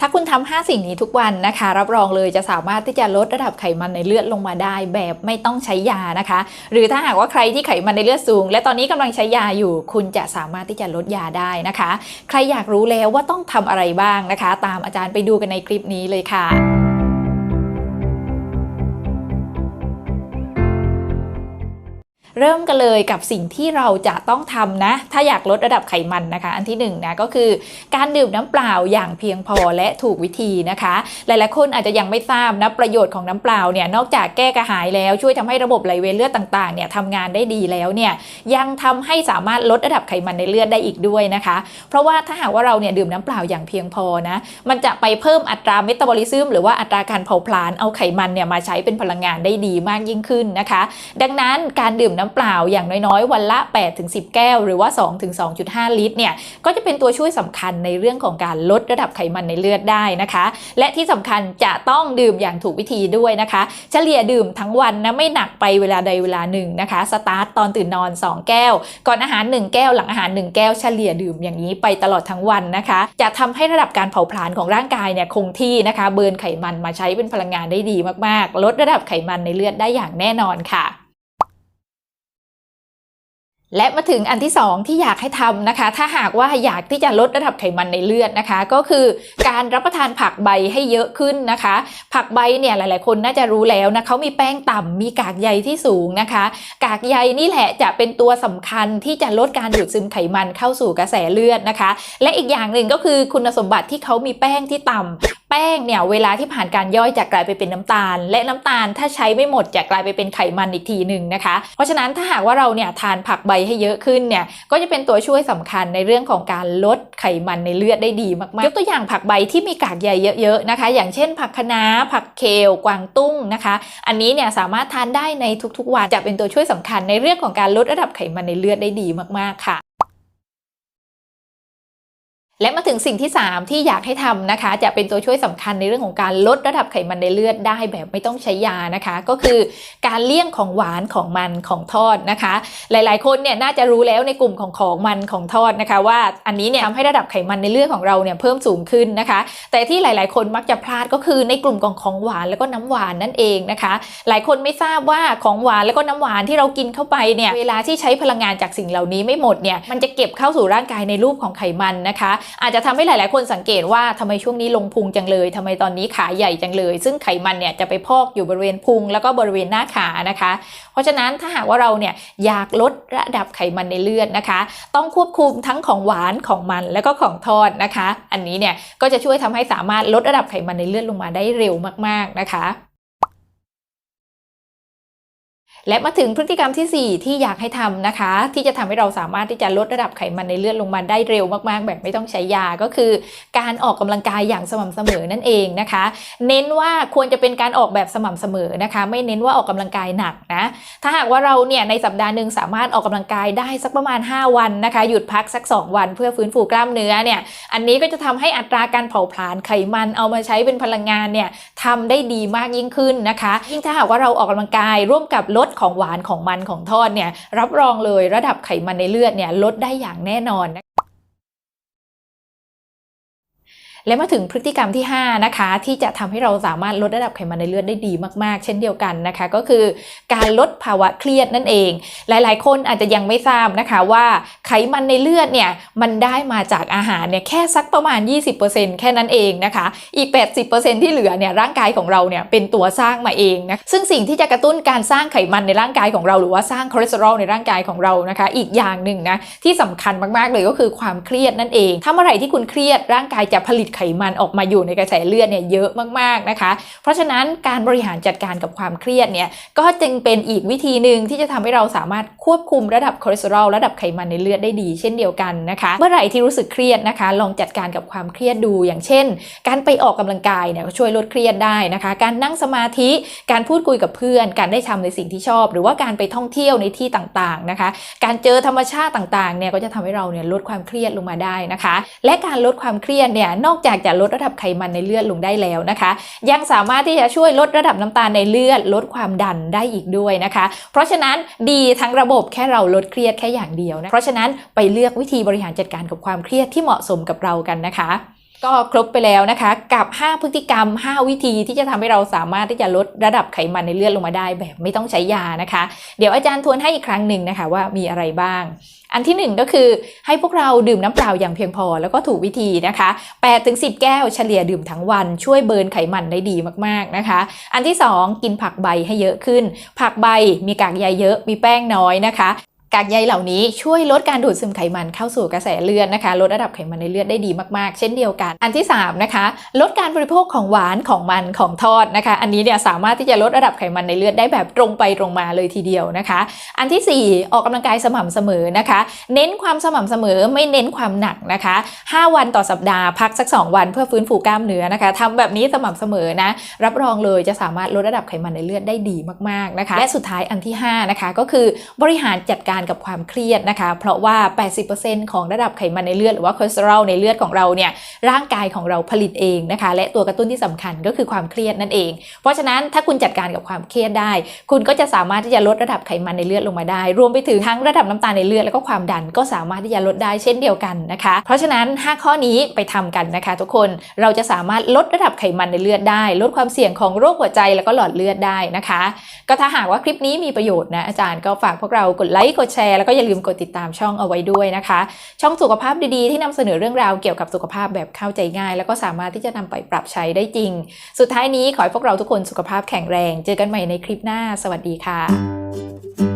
ถ้าคุณทำ5สิ่งนี้ทุกวันนะคะ รับรองเลยจะสามารถที่จะลดระดับไขมันในเลือดลงมาได้ แบบไม่ต้องใช้ยานะคะ หรือถ้าหากว่าใครที่ไขมันในเลือดสูง และตอนนี้กำลังใช้ยาอยู่ คุณจะสามารถที่จะลดยาได้นะคะ ใครอยากรู้แล้วว่าต้องทำอะไรบ้างนะคะ ตามอาจารย์ไปดูกันในคลิปนี้เลยค่ะ เริ่มกันเลยกับสิ่งที่เราจะต้องทำนะ ถ้าอยากลดระดับไขมันนะคะ อันที่1นงนะก็คือการดื่มน้ำเปล่าอย่างเพียงพอและถูกวิธีนะคะ หลายๆคนอาจจะยังไม่ทราบนะประโยชน์ของน้ำเปล่าเนี่ยนอกจากแก้กระหายแล้วช่วยทำให้ระบบไหลเวียนเลือดต่างๆเนี่ยทำงานได้ดีแล้วเนี่ยยังทำให้สามารถลดระดับไขมันในเลือดได้อีกด้วยนะคะ เพราะว่าถ้าหากว่าเราเนี่ยดื่มน้ำเปล่าอย่างเพียงพอนะมันจะไปเพิ่มอัตราเมตาบอลิซึมหรือว่าอัตราการเผาผลาญเอาไขมันเนี่ยมาใช้เป็นพลังงานได้ดีมากยิ่งขึ้นนะคะ ดังนั้นการดื่มน้ำเปล่าอย่างน้อยๆ วันละ 8-10 แก้ว หรือว่า 2-2.5 ลิตรเนี่ยก็จะเป็นตัวช่วยสำคัญในเรื่องของการลดระดับไขมันในเลือดได้นะคะ และที่สำคัญจะต้องดื่มอย่างถูกวิธีด้วยนะคะ เฉลี่ยดื่มทั้งวันนะไม่หนักไปเวลาใดเวลาหนึ่งนะคะสตาร์ตตอนตื่นนอน 2 แก้ว ก่อนอาหาร 1 แก้วหลังอาหาร 1 แก้วเฉลี่ยดื่มอย่างนี้ไปตลอดทั้งวันนะคะ จะทำให้ระดับการเผาผลาญของร่างกายเนี่ยคงที่นะคะ เบิร์นไขมันมาใช้เป็นพลังงานได้ดีมากๆ ลดระดับไขมันในเลือดได้อย่างแน่นอนค่ะ และมาถึงอันที่ 2 ที่อยากให้ทำนะคะ ถ้าหากว่าอยากที่จะลดระดับไขมันในเลือดนะคะ ก็คือการรับประทานผักใบให้เยอะขึ้นนะคะ ผักใบเนี่ยหลาย ๆ คนน่าจะรู้แล้วนะเขามีแป้งต่ำมีกากใยที่สูงนะคะ กากใยนี่แหละจะเป็นตัวสำคัญที่จะลดการดูดซึมไขมันเข้าสู่กระแสเลือดนะคะ และอีกอย่างหนึ่งก็คือคุณสมบัติที่เขามีแป้งที่ต่ำแป้งเนี่ยเวลาที่ผ่านการย่อยจะกลายไปเป็นน้ำตาล และน้ำตาลถ้าใช้ไม่หมดจะกลายไปเป็นไขมันอีกทีหนึ่งนะคะ เพราะฉะนั้นถ้าหากว่าเราเนี่ยทานผักใบให้เยอะขึ้นเนี่ยก็จะเป็นตัวช่วยสำคัญในเรื่องของการลดไขมันในเลือดได้ดีมากๆยกตัวอย่างผักใบที่มีกากใยเยอะๆนะคะ อย่างเช่น ผักคะน้าผักเคลกวางตุ้งนะคะ อันนี้เนี่ยสามารถทานได้ในทุกๆวันจะเป็นตัวช่วยสำคัญในเรื่องของการลดระดับไขมันในเลือดได้ดีมากๆค่ะ และมาถึงสิ่งที่ 3 ที่อยากให้ทำนะคะ จะเป็นตัวช่วยสำคัญในเรื่องของการลดระดับไขมันในเลือดได้แบบไม่ต้องใช้ยานะคะ ก็คือการเลี่ยงของหวานของมันของทอดนะคะ หลายๆ คนเนี่ยน่าจะรู้แล้วในกลุ่มของของมันของทอดนะคะ ว่าอันนี้เนี่ยทำให้ระดับไขมันในเลือดของเราเนี่ยเพิ่มสูงขึ้นนะคะ แต่ที่หลายๆ คนมักจะพลาดก็คือในกลุ่มของของหวานแล้วก็น้ำหวานนั่นเองนะคะ หลายคนไม่ทราบว่าของหวานแล้วก็น้ำหวานที่เรากินเข้าไปเนี่ยเวลาที่ใช้พลังงานจากสิ่งเหล่านี้ไม่หมดเนี่ยมันจะเก็บเข้าสู่ร่างกายในรูปของไขมันนะคะอาจจะทำให้หลาย ๆ คนสังเกตว่าทำไมช่วงนี้ลงพุงจังเลยทำไมตอนนี้ขาใหญ่จังเลย ซึ่งไขมันเนี่ยจะไปพอกอยู่บริเวณพุงแล้วก็บริเวณหน้าขานะคะ เพราะฉะนั้นถ้าหากว่าเราเนี่ยอยากลดระดับไขมันในเลือดนะคะ ต้องควบคุมทั้งของหวานของมันแล้วก็ของทอดนะคะ อันนี้เนี่ยก็จะช่วยทำให้สามารถลดระดับไขมันในเลือดลงมาได้เร็วมาก ๆ นะคะ และมาถึงพฤติกรรมทีสี่ 4 ที่อยากให้ทำนะคะ ที่จะทำให้เราสามารถที่จะลดระดับไขมันในเลือดลงมาได้เร็วมากๆ แบบไม่ต้องใช้ยาก็คือ การออกกำลังกายอย่างสม่ำเสมอนั่นเองนะคะ เน้นว่าควรจะเป็นการออกแบบสม่ำเสมอนะคะ ไม่เน้นว่าออกกำลังกายหนักนะถ้าหากว่าเราเนี่ยในสัปดาห์หนึ่งสามารถออกกำลังกายได้สักประมาณ 5 วันนะคะ หยุดพักสัก 2 วันเพื่อฟื้นฟูกล้ามเนื้อเนี่ยอันนี้ก็จะทำให้อัตราการเผาผลาญไขมันเอามาใช้เป็นพลังงานเนี่ยทำได้ดีมากยิ่งขึ้นนะคะยิ่งถ้าหากว่าเราออกกำลังกายร่วมกับลดของหวานของมันของทอดเนี่ยรับรองเลยระดับไขมันในเลือดเนี่ยลดได้อย่างแน่นอน และมาถึงพฤติกรรมที่ 5 นะคะ ที่จะทำให้เราสามารถลดระดับไขมันในเลือดได้ดีมากๆ เช่นเดียวกันนะคะ ก็คือการลดภาวะเครียดนั่นเอง หลายๆ คนอาจจะยังไม่ทราบนะคะว่าไขมันในเลือดเนี่ยมันได้มาจากอาหารเนี่ยแค่สักประมาณ 20%แค่นั้นเองนะคะ อีก 80%ที่เหลือเนี่ยร่างกายของเราเนี่ยเป็นตัวสร้างมาเองนะซึ่งสิ่งที่จะกระตุ้นการสร้างไขมันในร่างกายของเรา หรือว่าสร้างคอเลสเตอรอลในร่างกายของเรานะคะ อีกอย่างหนึ่งนะที่สำคัญมากๆเลยก็คือความเครียดนั่นเองถ้าเมื่อไหร่ที่คุณเครียดร่างกายจะผลิตไขมันออกมาอยู่ในกระแสเลือดเนี่ยเยอะมากๆนะคะ เพราะฉะนั้นการบริหารจัดการกับความเครียดเนี่ยก็จึงเป็นอีกวิธีหนึ่งที่จะทำให้เราสามารถควบคุมระดับคอเลสเตอรอลระดับไขมันในเลือดได้ดี เช่นเดียวกันนะคะ เมื่อไหร่ที่รู้สึกเครียดนะคะ ลองจัดการกับความเครียดดูอย่างเช่น การไปออกกำลังกายเนี่ยก็ช่วยลดเครียดได้นะคะ การนั่งสมาธิการพูดคุยกับเพื่อน การได้ทำในสิ่งที่ชอบ หรือว่าการไปท่องเที่ยวในที่ต่างๆนะคะ การเจอธรรมชาติต่างๆเนี่ยก็จะทำให้เราเนี่ยลดความเครียดลงมาได้นะคะ และการลดความเครียดเนี่ยนอกจากจะลดระดับไขมันในเลือดลงได้แล้วนะคะ ยังสามารถที่จะช่วยลดระดับน้ำตาลในเลือด ลดความดันได้อีกด้วยนะคะ เพราะฉะนั้นดีทั้งระบบแค่เราลดเครียดแค่อย่างเดียวนะเพราะฉะนั้นไปเลือกวิธีบริหารจัดการกับความเครียดที่เหมาะสมกับเรากันนะคะ ก็ครบไปแล้วนะคะ กับ 5 พฤติกรรม 5 วิธีที่จะทำให้เราสามารถที่จะลดระดับไขมันในเลือดลงมาได้แบบไม่ต้องใช้ยานะคะ เดี๋ยวอาจารย์ทวนให้อีกครั้งหนึ่งนะคะว่ามีอะไรบ้าง อันที่หนึ่งก็คือให้พวกเราดื่มน้ำเปล่าอย่างเพียงพอแล้วก็ถูกวิธีนะคะ8-10 แก้วเฉลี่ยดื่มทั้งวันช่วยเบิร์นไขมันได้ดีมากๆนะคะ อันที่ 2 กินผักใบให้เยอะขึ้น ผักใบมีกากใยเยอะมีแป้งน้อยนะคะ กากใยเหล่านี้ช่วยลดการดูดซึมไขมันเข้าสู่กระแสเลือดนะคะ ลดระดับไขมันในเลือดได้ดีมากๆ เช่นเดียวกัน อันที่ 3 นะคะ ลดการบริโภคของหวานของมันของทอดนะคะ อันนี้เนี่ยสามารถที่จะลดระดับไขมันในเลือดได้แบบตรงไปตรงมาเลยทีเดียวนะคะ อันทีสี่4 ออกกำลังกายสม่ำเสมอนะคะ เน้นความสม่ำเสมอไม่เน้นความหนักนะคะ 5 วันต่อสัปดาห์พักสัก 2 วันเพื่อฟื้นฟูกล้ามเนื้อนะคะทำแบบนี้สม่ำเสมอนะ รับรองเลยจะสามารถลดระดับไขมันในเลือดได้ดีมากๆนะคะ และสุดท้ายอันที่5นะคะก็คือบริหารจัดการกับความเครียดนะคะ เพราะว่า 80%ของระดับไขมันในเลือดหรือว่าคอเลสเตอรอลในเลือดของเราเนี่ยร่างกายของเราผลิตเองนะคะ และตัวกระตุ้นที่สำคัญก็คือความเครียดนั่นเอง เพราะฉะนั้นถ้าคุณจัดการกับความเครียดได้ คุณก็จะสามารถที่จะลดระดับไขมันในเลือดลงมาได้ รวมไปถึงทั้งระดับน้ำตาลในเลือดแล้วก็ความดันก็สามารถที่จะลดได้เช่นเดียวกันนะคะ เพราะฉะนั้น 5 ข้อนี้ไปทำกันนะคะ ทุกคนเราจะสามารถลดระดับไขมันในเลือดได้ ลดความเสี่ยงของโรคหัวใจแล้วก็หลอดเลือดได้นะคะ ก็ถ้าหากว่าคลิปนี้มีประโยชน์นะอาจารย์ก็ฝากพวกเรากดไลค์กดแชร์ แล้วก็อย่าลืมกดติดตามช่องเอาไว้ด้วยนะคะ ช่องสุขภาพดีๆ ที่นำเสนอเรื่องราวเกี่ยวกับสุขภาพแบบเข้าใจง่าย แล้วก็สามารถที่จะนำไปปรับใช้ได้จริง สุดท้ายนี้ขอให้พวกเราทุกคนสุขภาพแข็งแรง เจอกันใหม่ในคลิปหน้า สวัสดีค่ะ